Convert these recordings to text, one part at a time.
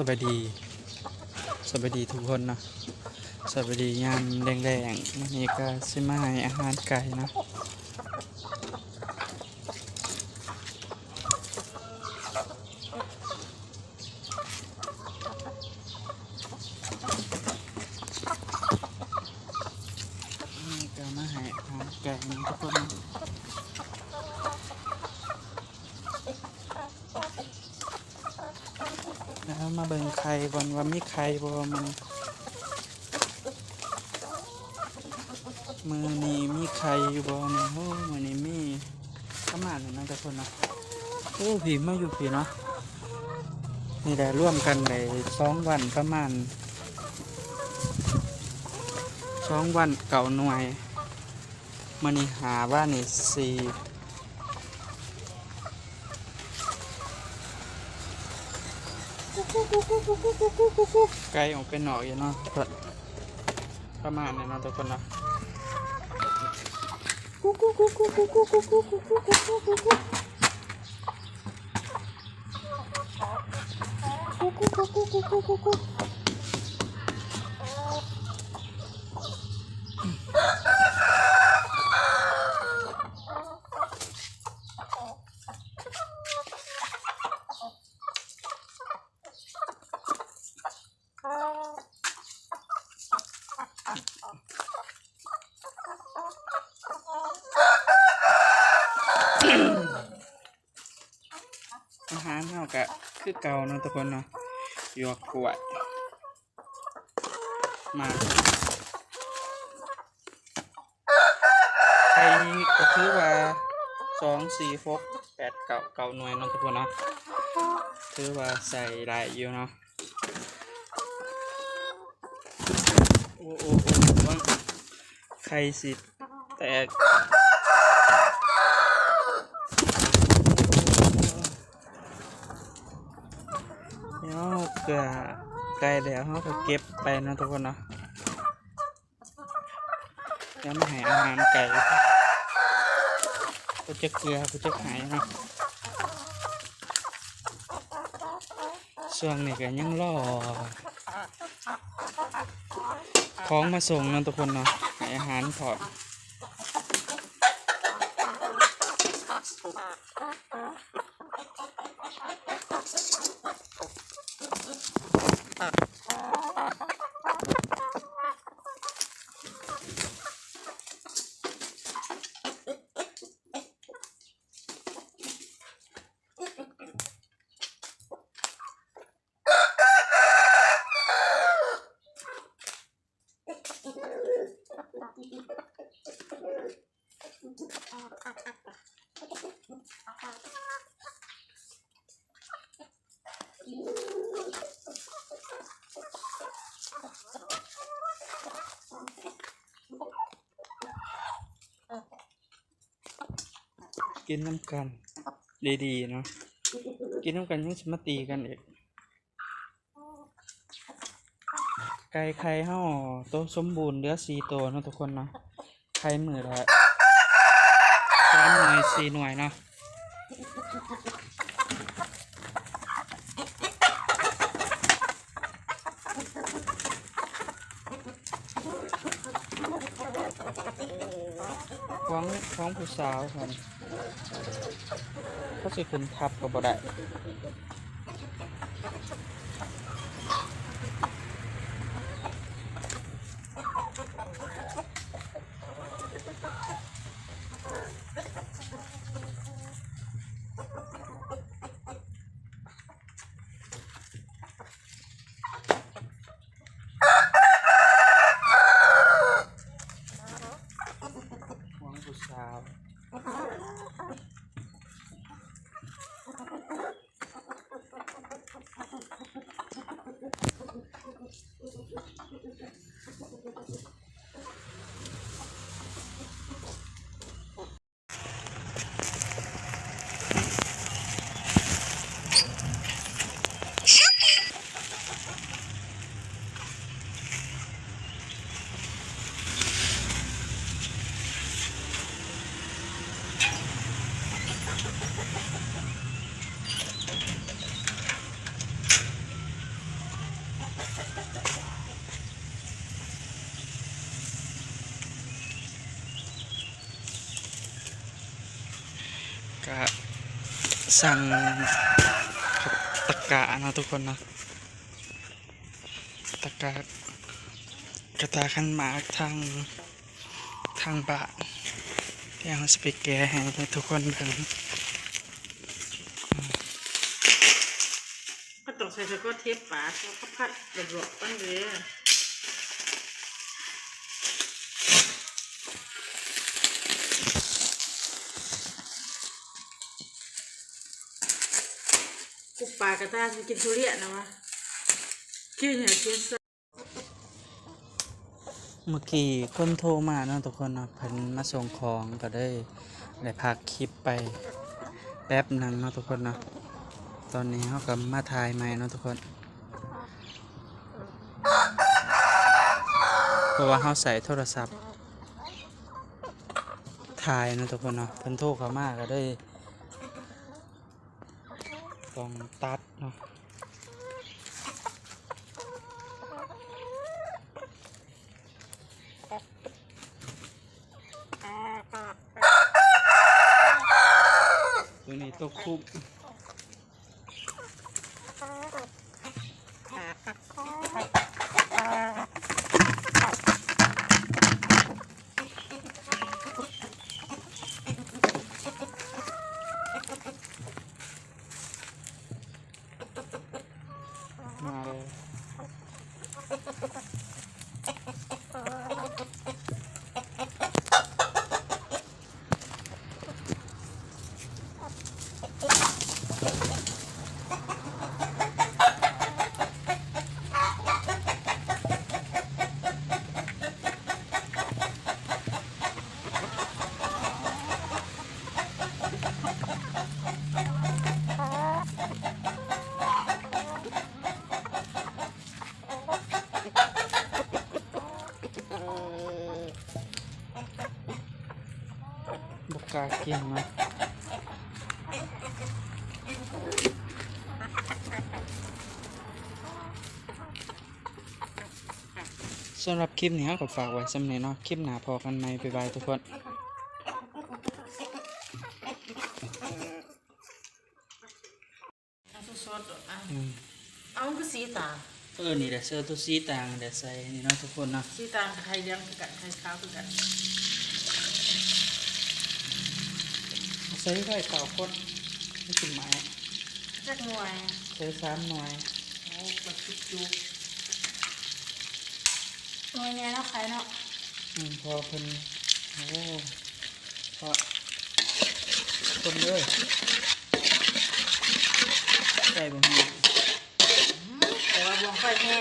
สวัสดีสวัสดีทุกคนเนาะสวัสดียามแดงๆวันนี้ก็สิมาให้อาหารไก่เนาะนี่ก็มาให้อาหารไก่ทุกคน เบิ่งไข่ก่อนว่ามีไข่บ่มันมือนี้มีไข่อยู่บ่เนี่ยโอ้มือนี้มีประมาณนั้นนะทุกคนนะโอ้ผีมาอยู่ผีเนาะนี่แหละร่วมกันในสองวันประมาณสองวันเก่าหน่วยมันนี่หาว่านี่สี่ ไกลออกเป็นหนอกอยู่เนาะประมาณนี้เนาะทุกคนนะกุ๊กกุ๊กกุ๊กกุ๊กกุ๊กกุ๊ก กะคือเก่าเนาะทุกคนเนาะหยวกกล้วยมาไข่ก็คือว่าสองสี่หกแปดเก้าเก้าหน่วยเนาะทุกคนเนาะคือว่าใส่หลายอยู่เนาะโอ้โอ้โอ้ไข่สิแตก เเกลือไกลแล้วเราก็เก็บไปนะทุกคนเนาะแล้วมาให้อาหารไก่ก็จะเกลือก็จะหายเนาะช่วงนี้ก็ยังรอของมาส่งนะทุกคนเนาะอาหารถอด กินน้ำกัน ดีๆเนาะกินน้ำกันยังสมาตีกันอีกไก่ไข่เฮาโตวสมบูรณ์เหลือสี่ตัวเนาะทุกคนเนาะไข่มือละสามหน่วยสี่หน่วยเนาะข องผู้สาวครับเขาสิขึ้นทับก็บ่ได้ของผู้สาว สั่งตะกะนะทุกคนนะตะกะกระตาขันหมากทางทางบ้านเดี๋ยวเราจะไปแก้ให้ทุกคนเบิ่งก็ต้องใส่สกอตเทปปาดแล้วก็พัดระเบิดปั้นเลย กุปลากระตากินทุเรียนนะวะกินอย่ากินเมื่อกี้คนโทรมาเนาะทุกคนเนาะเพิ่นมาส่งของก็ได้ได้พักคลิปไปแป๊บหนึงเนาะทุกคนเนาะตอนนี้เขาก็มาถ่ายใหม่เนาะทุกคน เพราะว่าเขาใส่โทรศัพท์ถ่ายเนาะทุกคนเนาะเพิ่นโทรเขามาก็ได้ ต้องตัดเนาะตัวนี้ตัวคุบ ม ลยบกกล้ากินเนาะสำหรับคลิปนี้เราก็ฝากไว้สำเนีเนาะคลิปหน้าพอกันไหมบ๊ายบายทุกคนเอาสดๆอะอืมเอามันก็สีตางเออ นี่แหละเสื้อตัวสีต่างเดี๋ยวใส่นี่เนาะทุกคนเนาะสีตางกับไข่เหลี้ยงคือกันไข่ขาวคือกัน ใส่ไว้เก่าคนไม่กินไม้จักหน่วยใส่สามหน่วยโอ้ปัดจุกจุกหน่วยไงเนาะไข่เนาะอืมพอเพิ่นโอ้พอคนเลยใส่บ่มีแต่ว่าบวงไฟแห้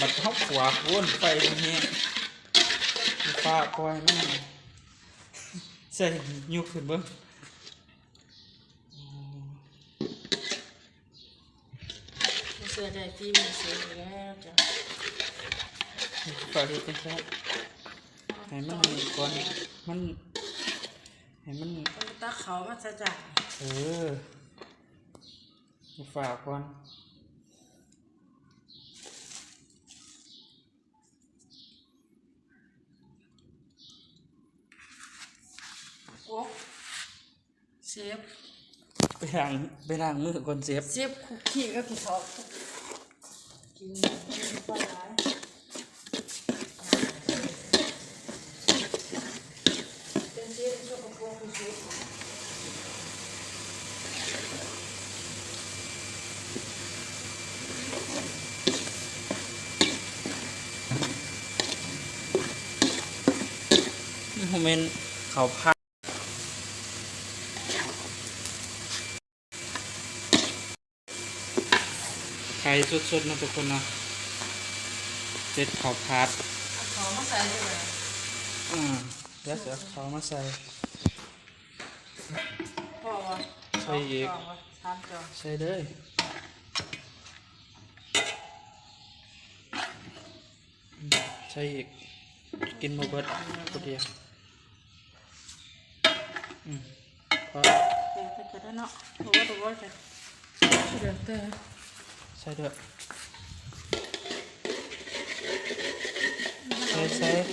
บัดเฮาขวาโวนไปบ่มีฟ้าปล่อยมัน ใส่ยุกขึ้นเบิ่งเสื้อได้ที่มีเสื้ออยู่แล้วจ้ะฝากเฮ็ดจังซั่นให้มันมีก่อนมันให้มัน ต้องตักเขามาซะจ้ะ เออฝากก่อน โอ้เซฟไปล้างไปล้างมือก่อนเซฟเซฟคุกกี้ก็คือชอบกินกินปลาร้าเป็นเซฟชอบกับพวกคุณเซฟโมเมนต์เขาพัก สดๆนะทุกคนนะเจ็ดเขาพัดเอาเขามาใส่ด้วยอืมเดี๋ยวเสียเขามาใส่พ่อวะใส่อีกพ่อวะสามจอใส่เลยอืมใส่อีกกินมาเบิดตัวเดียวอืมพอเดี๋ยวไปจะได้เนาะรู้ว่ารู้ว่าจะเดี๋ยวเตอใส่เด้อใส่ใส่พูดได้ xoay được xoay xoay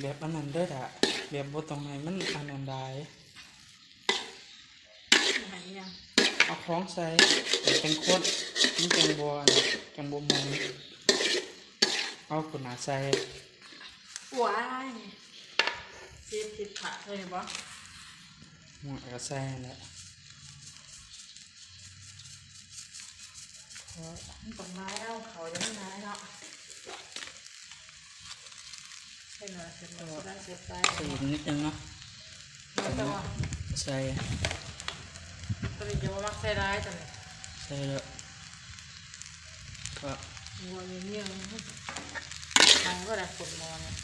แบบอันนั้นด้วยอะแบบบตรงไหนมันอันนั้นได้เอาคล้องใส่เป็นโคตรนี่แกงบัวแกงบัวมองเอาขุนหาใส่หัวอะไร จ็บติดขาเลยบ่หมวกก็ใส่นั่นแหละเพราะมันต้องไม้เอาเขาจะไม่ไม้เนาะใช่เนาะเสร็จแล้วก็ได้เสร็จไปใส่อีกนิดนึงเนาะมันจะว่าใส่ตอนนี้จะว่ามักใส่ร้ายตอนนี้ใส่แล้วก็วัวเงี้ยงมันก็ได้ฝนมอเนี่ย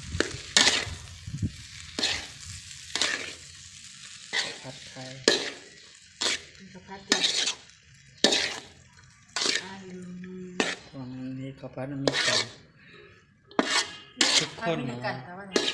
ผัดไข่มันสะพัดติดอ่าลืมตรงนี้ข้าวผัดมันมีไก่ทุกคนไม่นะ